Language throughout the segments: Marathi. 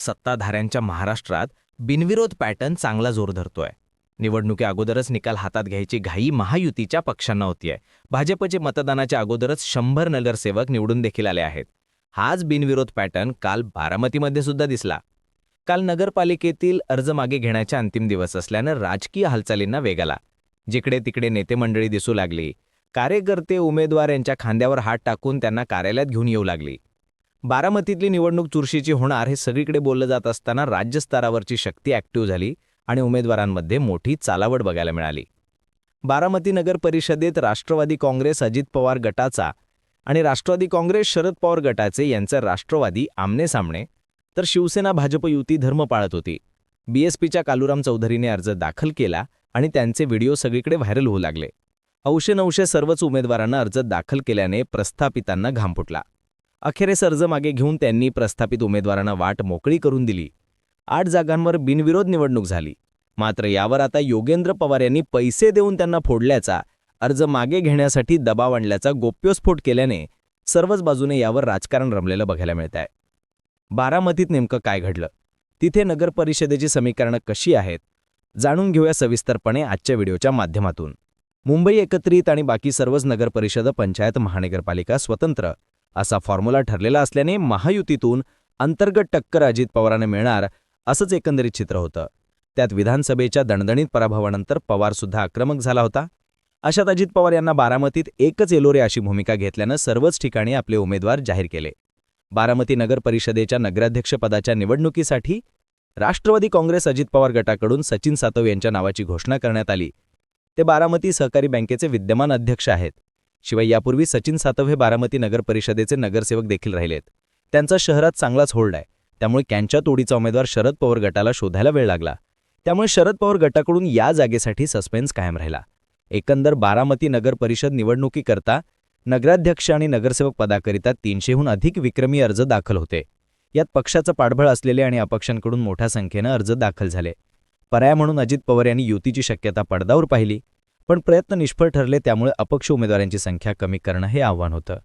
सत्ताधाऱ्यांच्या महाराष्ट्रात बिनविरोध पॅटर्न चांगला जोर धरतोय. निवडणुकी अगोदरच निकाल हातात घ्यायची घाई महायुतीच्या पक्षांना होतीये. भाजपचे मतदानाच्या अगोदरच शंभर नगरसेवक निवडून देखील आले आहेत. हाच बिनविरोध पॅटर्न काल बारामतीमध्ये सुद्धा दिसला. काल नगरपालिकेतील अर्ज मागे घेण्याच्या अंतिम दिवस असल्यानं राजकीय हालचालींना वेग आला. जिकडे तिकडे नेते मंडळी दिसू लागली. कार्यकर्ते उमेदवार यांच्या खांद्यावर हात टाकून त्यांना कार्यालयात घेऊन येऊ लागली. बारामतीतली निवडणूक चुरशीची होणार हे सगळीकडे बोललं जात असताना राज्यस्तरावरची शक्ती ॲक्टिव्ह झाली आणि उमेदवारांमध्ये मोठी चालावड बघायला मिळाली. बारामती नगर परिषदेत राष्ट्रवादी काँग्रेस अजित पवार गटाचा आणि राष्ट्रवादी काँग्रेस शरद पवार गटाचे यांचा राष्ट्रवादी आमनेसामने तर शिवसेना भाजप युती धर्म पाळत होती. बीएसपीच्या कालुराम चौधरीने अर्ज दाखल केला आणि त्यांचे व्हिडिओ सगळीकडे व्हायरल होऊ लागले. औशे नवशे सर्वच उमेदवारांना अर्ज दाखल केल्याने प्रस्थापितांना घाम फुटला. अखेरीस अर्ज मागे घेऊन त्यांनी प्रस्थापित उमेदवारांना वाट मोकळी करून दिली. आठ जागांवर बिनविरोध निवडणूक झाली. मात्र यावर आता योगेंद्र पवार यांनी पैसे देऊन त्यांना फोडल्याचा अर्ज मागे घेण्यासाठी दबाव आणल्याचा गोप्यस्फोट केल्याने सर्वच बाजूने यावर राजकारण रमलेलं बघायला मिळत आहे बारामतीत नेमकं काय घडलं? तिथे नगर परिषदेची समीकरणं कशी आहेत? जाणून घेऊया सविस्तरपणे आजच्या व्हिडिओच्या माध्यमातून. मुंबई एकत्रित आणि बाकी सर्वच नगरपरिषद पंचायत महानगरपालिका स्वतंत्र असा फॉर्म्युला ठरलेला असल्याने महायुतीतून अंतर्गत टक्कर अजित पवारांना मिळणार असंच एकंदरीत चित्र होतं. त्यात विधानसभेच्या दणदणीत पराभवानंतर पवारसुद्धा आक्रमक झाला होता. अशात अजित पवार यांना बारामतीत एकच एलोरे अशी भूमिका घेतल्यानं सर्वच ठिकाणी आपले उमेदवार जाहीर केले. बारामती नगर परिषदेच्या नगराध्यक्षपदाच्या निवडणुकीसाठी राष्ट्रवादी काँग्रेस अजित पवार गटाकडून सचिन सातव यांच्या नावाची घोषणा करण्यात आली. ते बारामती सहकारी बँकेचे विद्यमान अध्यक्ष आहेत. शिवाय यापूर्वी सचिन सातव हे बारामती नगर परिषदेचे नगरसेवक देखील राहिलेत त्यांचा शहरात चांगलाच होल्ड आहे. त्यामुळे त्यांच्या तोडीचा उमेदवार शरद पवार गटाला शोधायला वेळ लागला. त्यामुळे शरद पवार गटाकडून या जागेसाठी सस्पेन्स कायम राहिला. एकंदर बारामती नगर परिषद निवडणुकीकरता नगराध्यक्ष आणि नगरसेवक पदाकरिता तीनशेहून अधिक विक्रमी अर्ज दाखल होते. यात पक्षाचं पाठबळ असलेले आणि अपक्षांकडून मोठ्या संख्येनं अर्ज दाखल झाले. पर्याय म्हणून अजित पवार यांनी युतीची शक्यता पडदावर पाहिली. पण प्रयत्न निष्फळ ठरले त्यामुळे अपक्ष उमेदवारांची संख्या कमी करणं हे आव्हान होतं.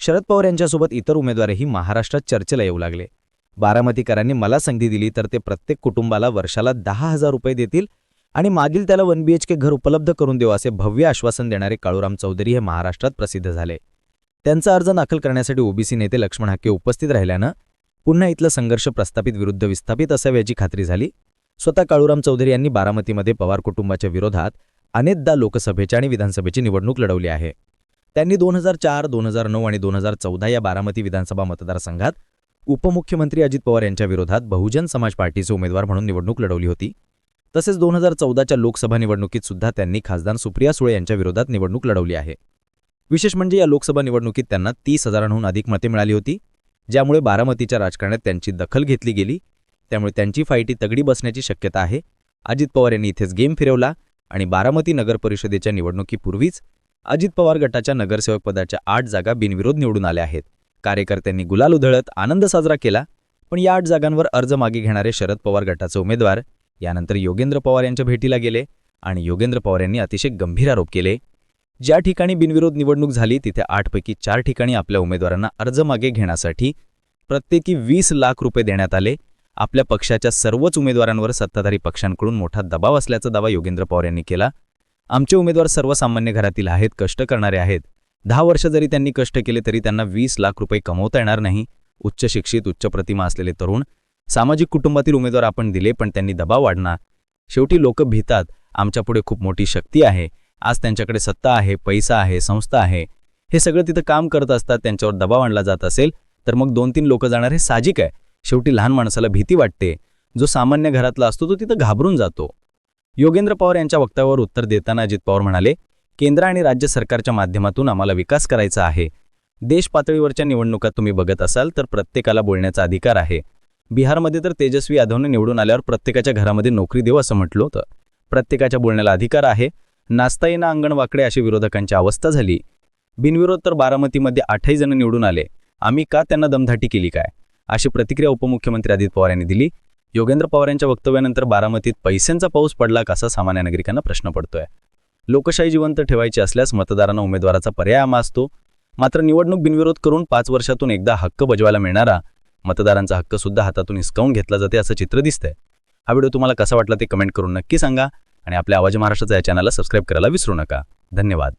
शरद पवार यांच्यासोबत इतर उमेदवारही महाराष्ट्रात चर्चेला येऊ लागले. बारामतीकरांनी मला संधी दिली तर ते प्रत्येक कुटुंबाला वर्षाला दहा हजार रुपये देतील आणि मागील त्याला वन बीएचके घर उपलब्ध करून देऊ असे भव्य आश्वासन देणारे काळूराम चौधरी हे महाराष्ट्रात प्रसिद्ध झाले. त्यांचा अर्ज दाखल करण्यासाठी ओबीसी नेते लक्ष्मण हाके उपस्थित राहिल्यानं पुन्हा इथलं संघर्ष प्रस्थापित विरुद्ध विस्थापित असावी याची खात्री झाली. स्वतः काळूराम चौधरी यांनी बारामतीमध्ये पवार कुटुंबाच्या विरोधात अनेकदा लोकसभेची आणि विधानसभेची निवडणूक लढवली आहे. त्यांनी दोन हजार चार दोन हजार नऊ आणि दोन हजार चौदा या बारामती विधानसभा मतदारसंघात उपमुख्यमंत्री अजित पवार यांच्या विरोधात बहुजन समाज पार्टीचे उमेदवार म्हणून निवडणूक लढवली होती. तसेच दोन हजार चौदाच्या लोकसभा निवडणुकीत सुद्धा त्यांनी खासदार सुप्रिया सुळे यांच्या विरोधात निवडणूक लढवली आहे. विशेष म्हणजे या लोकसभा निवडणुकीत त्यांना तीस हजारांहून अधिक मते मिळाली होती ज्यामुळे बारामतीच्या राजकारणात त्यांची दखल घेतली गेली. त्यामुळे त्यांची फाईटी तगडी बसण्याची शक्यता आहे. अजित पवार यांनी इथेच गेम फिरवला. आणि बारामती नगर परिषदेच्या निवडणुकीपूर्वीच अजित पवार गटाच्या नगरसेवक पदाच्या आठ जागा बिनविरोध निवडून आल्या आहेत. कार्यकर्त्यांनी गुलाल उधळत आनंद साजरा केला पण या आठ जागांवर अर्ज मागे घेणारे शरद पवार गटाचे उमेदवार यानंतर योगेंद्र पवार यांच्या भेटीला गेले आणि योगेंद्र पवार यांनी अतिशय गंभीर आरोप केले. ज्या ठिकाणी बिनविरोध निवडणूक झाली तिथे आठपैकी चार ठिकाणी आपल्या उमेदवारांना अर्ज मागे घेण्यासाठी प्रत्येकी वीस लाख रुपये देण्यात आले. आपल्या पक्षाच्या सर्वच उमेदवारांवर सत्ताधारी पक्षांकडून मोठा दबाव असल्याचा दावा योगेंद्र पवार यांनी केला. आमचे उमेदवार सर्वसामान्य घरातील आहेत कष्ट करणारे आहेत. दहा वर्ष जरी त्यांनी कष्ट केले तरी त्यांना वीस लाख रुपये कमवता येणार नाही. उच्च शिक्षित उच्च प्रतिमा असलेले तरुण सामाजिक कुटुंबातील उमेदवार आपण दिले पण त्यांनी दबाव वाढणार. शेवटी लोक भीतात. आमच्यापुढे खूप मोठी शक्ती आहे. आज त्यांच्याकडे सत्ता आहे पैसा आहे संस्था आहे. हे सगळं तिथं काम करत असतात त्यांच्यावर दबाव आणला जात असेल तर मग दोन तीन लोक जाणार हे साहजिक आहे. शेवटी लहान माणसाला भीती वाटते. जो सामान्य घरातला असतो तो तिथं घाबरून जातो. योगेंद्र पवार यांच्या वक्तव्यावर उत्तर देताना अजित पवार म्हणाले केंद्र आणि राज्य सरकारच्या माध्यमातून आम्हाला विकास करायचा आहे. देश पातळीवरच्या निवडणुका तुम्ही बघत असाल तर प्रत्येकाला बोलण्याचा अधिकार आहे. बिहारमध्ये तर तेजस्वी यादवने निवडून आल्यावर प्रत्येकाच्या घरामध्ये नोकरी देऊ असं म्हटलं होतं. प्रत्येकाच्या बोलण्याला अधिकार आहे. नाचता येणं अंगण वाकडे अशी विरोधकांची अवस्था झाली. बिनविरोध तर बारामतीमध्ये आठही जण निवडून आले. आम्ही का त्यांना दमधाटी केली काय? अशी प्रतिक्रिया उपमुख्यमंत्री अजित पवार यांनी दिली. योगेंद्र पवार यांच्या वक्तव्यानंतर बारामतीत पैशांचा पाऊस पडला कसा सामान्य नागरिकांना प्रश्न पडतोय. लोकशाही जिवंत ठेवायची असल्यास मतदारांना उमेदवाराचा पर्याय आमा असतो मात्र निवडणूक बिनविरोध करून पाच वर्षातून एकदा हक्क बजवायला मिळणारा मतदारांचा हक्क सुद्धा हातातून हिसकावून घेतला जाते असं चित्र दिसतंय. हा व्हिडिओ तुम्हाला कसा वाटला ते कमेंट करून नक्की सांगा आणि आपल्या आवाज महाराष्ट्राचा या चॅनलला सबस्क्राईब करायला विसरू नका. धन्यवाद.